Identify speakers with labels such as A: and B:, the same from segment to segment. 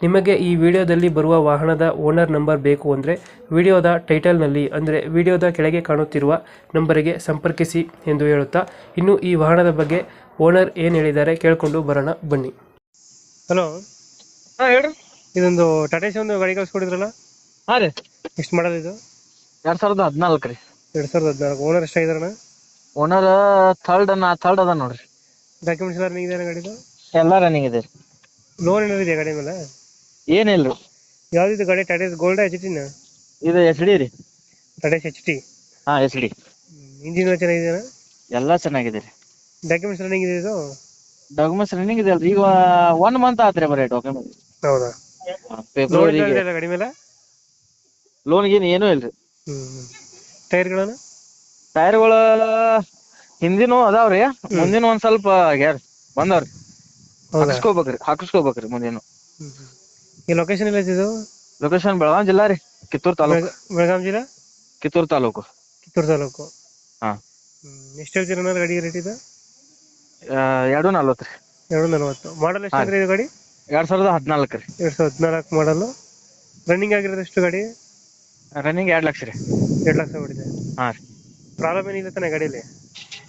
A: ನಿಮಗೆ ಈ ವಿಡಿಯೋದಲ್ಲಿ ಬರುವ ವಾಹನದ ಓನರ್ ನಂಬರ್ ಬೇಕು ಅಂದರೆ ವಿಡಿಯೋದ ಟೈಟಲ್ನಲ್ಲಿ ಅಂದರೆ ವಿಡಿಯೋದ ಕೆಳಗೆ ಕಾಣುತ್ತಿರುವ ನಂಬರಿಗೆ ಸಂಪರ್ಕಿಸಿ ಎಂದು ಹೇಳುತ್ತಾ ಇನ್ನು ಈ ವಾಹನದ ಬಗ್ಗೆ ಓನರ್ ಏನು ಹೇಳಿದ್ದಾರೆ ಕೇಳಿಕೊಂಡು ಬರೋಣ ಬನ್ನಿ. ಹಲೋ.
B: ಹಾ ಹೇಳ್ರಿ
A: ಇದೊಂದು ಟಾಟಾ ಒಂದು ಗಾಡಿ ಕಳಿಸ್ಕೊಡಿದ್ರಲ್ಲ?
B: ಹಾಂ ರೀ.
A: ಎಷ್ಟು ಮಾಡೋದು ಇದು?
B: ಎರಡ್ ಸಾವಿರದ ಹದಿನಾಲ್ಕು ರೀ.
A: ಎರಡು ಸಾವಿರದ ಹದಿನಾಲ್ಕು. ಓನರ್ ಎಷ್ಟಾಗಿದಾರಣ
B: ಓನರ್ ಥರ್ಡ್ ನಾ ಥರ್ಡ್ ಅದ ನೋಡ್ರಿ.
A: ಡಾಕ್ಯುಮೆಂಟ್ಸ್ ಎಲ್ಲ ರನ್ನಿಂಗ್ ಇದೆ ಗಾಡಿದು?
B: ಎಲ್ಲ ರನ್ನಿಂಗ್ ಇದೆ
A: ಲೋನ್ ಏನಾದ್ರು ಇದೆಯಾ ಗಾಡಿ ಮೇಲೆ?
B: ಏನಿಲ್ರಿ
A: ಯಾವ್ದಿದು ಗಾಡಿ? ಟಾಟಾ ಗೋಲ್ಡ್ ಎಚ್ ಟಿನ
B: ಇದು ಎಚ್ ಡಿ ರೀ.
A: ಟಾಟಾ ಎಚ್ ಟಿ
B: ಹಾ ಎಚ್ ಡಿ
A: ಇಂಜಿನ್ ಚೆನ್ನಾಗಿದೆಯಾ
B: ಎಲ್ಲ ಚೆನ್ನಾಗಿದೆ ರೀ.
A: ಡಾಕ್ಯುಮೆಂಟ್ಸ್ ರನ್ನಿಂಗ್ ಇದೆ ಇದು?
B: ಡಾಕ್ಯುಮೆಂಟ್ಸ್ ರನ್ನಿಂಗ್ ಇದೆ ಅಲ್ರಿ. ಈಗ ಒನ್ ಮಂತ್ ಆತ್ರಿ ಬರೀ ಡಾಕ್ಯುಮೆಂಟ್
A: ಹೌದಾ?
B: ಫೆಬ್ರವರಿಗೆ
A: ಗಾಡಿ ಮೇಲೆ?
B: ಲೋನ್ ಗೀನ್ ಏನೂ ಇಲ್ರಿ.
A: ಟೈರ್ಗಳನ್ನ
B: ಟೈರ್ಗಳು ಹಿಂದಿನೂ ಅದಾವ್ರಿ ಮುಂದಿನ ಒಂದ್ ಸ್ವಲ್ಪ ಆಗ್ಯಾರ ಬಂದವ್ರಿ. ಹಾಕಸ್ಕೊಬೇಕ್ರಿ ಹಾಕಿಸ್ಕೋಬೇಕ್ರಿ ಮುಂದಿನ.
A: ಈ ಲೊಕೇಶನ್ ಎಲ್ಲ ಇದು?
B: ಲೊಕೇಶನ್ ಬೆಳಗಾಂ ಜಿಲ್ಲಾ ರೀ ಕಿತ್ತೂರ್ ತಾಲೂಕು.
A: ಬೆಳಗಾಂ ಜಿಲ್ಲಾ?
B: ಕಿತ್ತೂರು ತಾಲೂಕು.
A: ಕಿತ್ತೂರು ತಾಲೂಕು.
B: ಹಾ.
A: ಎಷ್ಟು ಹೇಳ್ತೀರ ಅನ್ನೋದು ಗಾಡಿ ರೇಟ್ ಇದು?
B: ಎರಡು ನಲ್ವತ್ತು ರೀ.
A: ಎರಡು ನಲವತ್ತು. ಮಾಡಲ್ ಎಷ್ಟು ಅಂದ್ರೆ ಇದು ಗಾಡಿ?
B: ಎರಡ್ ಸಾವಿರದ ಹದಿನಾಲ್ಕು ರೀ.
A: ಎರಡು ಸಾವಿರದ ಹದಿನಾಲ್ಕು ಮಾಡಲು ರನ್ನಿಂಗ್ ಆಗಿರೋದು ಎಷ್ಟು ಗಾಡಿ?
B: ರನ್ನಿಂಗ್ ಎರಡ್ ಲಕ್ಷ ರೀ.
A: ಎರಡು ಲಕ್ಷ ಹೊಡಿದೆ.
B: ಹಾ ರೀ.
A: ಪ್ರಾಬ್ಲಮ್ ಏನಿಲ್ಲ ತಾನೆ ಗಾಡೀಲಿ?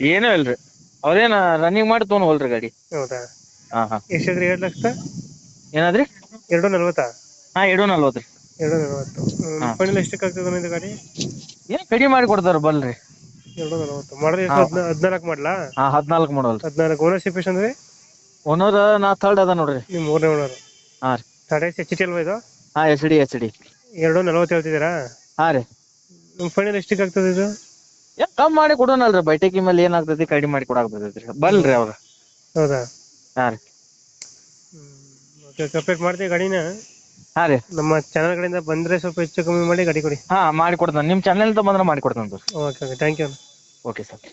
B: ಏನೂ ಇಲ್ರಿ. ಅವ್ರೇನ ರನ್ನಿಂಗ್ ಮಾಡಿ ತೊಗೊಂಡು ಹೋಲ್ರಿ ಗಾಡಿ.
A: ಹೌದಾ?
B: ಹಾ ಹಾಂ.
A: ಎಷ್ಟು ಹೇಳ್ರಿ ಎರಡು ಲಕ್ಷ?
B: ಏನಾದ್ರಿ?
A: ಎರಡು ನಲವತ್ತಾ?
B: ಹಾ ಎರಡು ನಲ್ವತ್ತ್ರಿ
A: ಎರಡು ನಲವತ್ತು.
B: ಹಾ.
A: ಫೈನಲ್ ಎಷ್ಟಕ್ಕೆ ಆಗ್ತದೆ ಇದು ಗಾಡಿ?
B: ಏನ್ ಕಡಿಮೆ ಮಾಡಿ ಕೊಡ್ತಾರ ಬಲ್ರಿ
A: ಎರಡು ನಲವತ್ತು. ಮಾಡಲ್ ಎಷ್ಟು? ಹದಿನಾ ಹದಿನಾಲ್ಕು ಮಾಡಲಾ?
B: ಹಾ ಹದಿನಾಲ್ಕು ಮಾಡಲ್ರಿ.
A: ಹದಿನಾಲ್ಕು. ಓನರ್ಶಿಪ್ ಎಷ್ಟು ಅಂದ್ರೆ?
B: ಓನರ್ ನಾ ಥರ್ಡ್ ಅದ ನೋಡ್ರಿ.
A: ನಿಮ್ ಮೂರನೇ ಓನರ್.
B: ಹಾ ರೀ.
A: ಟಾಟಾ ಎಚ್ ಟಿ ಅಲ್ವಾ ಇದು?
B: ಹಾ ಎಚ್ ಡಿ ಎಚ್ ಡಿ.
A: ಎರಡು ನಲವತ್ತು ಹೇಳ್ತಿದ್ದೀರಾ?
B: ಹಾ ರೀ.
A: ನಿಮ್ಮ ಫೈನಲ್ ಎಷ್ಟಕ್ಕೆ ಆಗ್ತದೆ ಇದು?
B: ಏನ್ ಕಮ್ ಮಾಡಿ ಕೊಡೋಣಲ್ರಿ ಬೈಟೆಕಿ ಮೇಲೆ ಏನಾಗ್ತೈತಿ ಕಡಿಮೆ ಮಾಡಿ ಕೊಡಾಕ್ ಬರ್ತೈತ್ರಿ ಬಲ್ರಿ ಅವ್ರ.
A: ಹೌದಾ?
B: ಹಾ ರೀ.
A: ಕಂಪ್ಲೀಟ್ ಮಾಡ್ತೀವಿ ಗಾಡಿನ.
B: ಹಾ ರೀ.
A: ನಮ್ಮ ಚಾನಲ್ ಕಡೆಯಿಂದ ಬಂದ್ರೆ ಸ್ವಲ್ಪ ಹೆಚ್ಚು ಕಮ್ಮಿ ಮಾಡಿ ಗಾಡಿ ಕೊಡಿ.
B: ಹಾ ಮಾಡಿ ಕೊಡ್ತೇನೆ. ನಿಮ್ಮ ಚಾನೆಲ್ ಬಂದ್ರೆ ಮಾಡಿ ಕೊಡ್ತಾನೆ
A: okay okay thank you
B: okay sir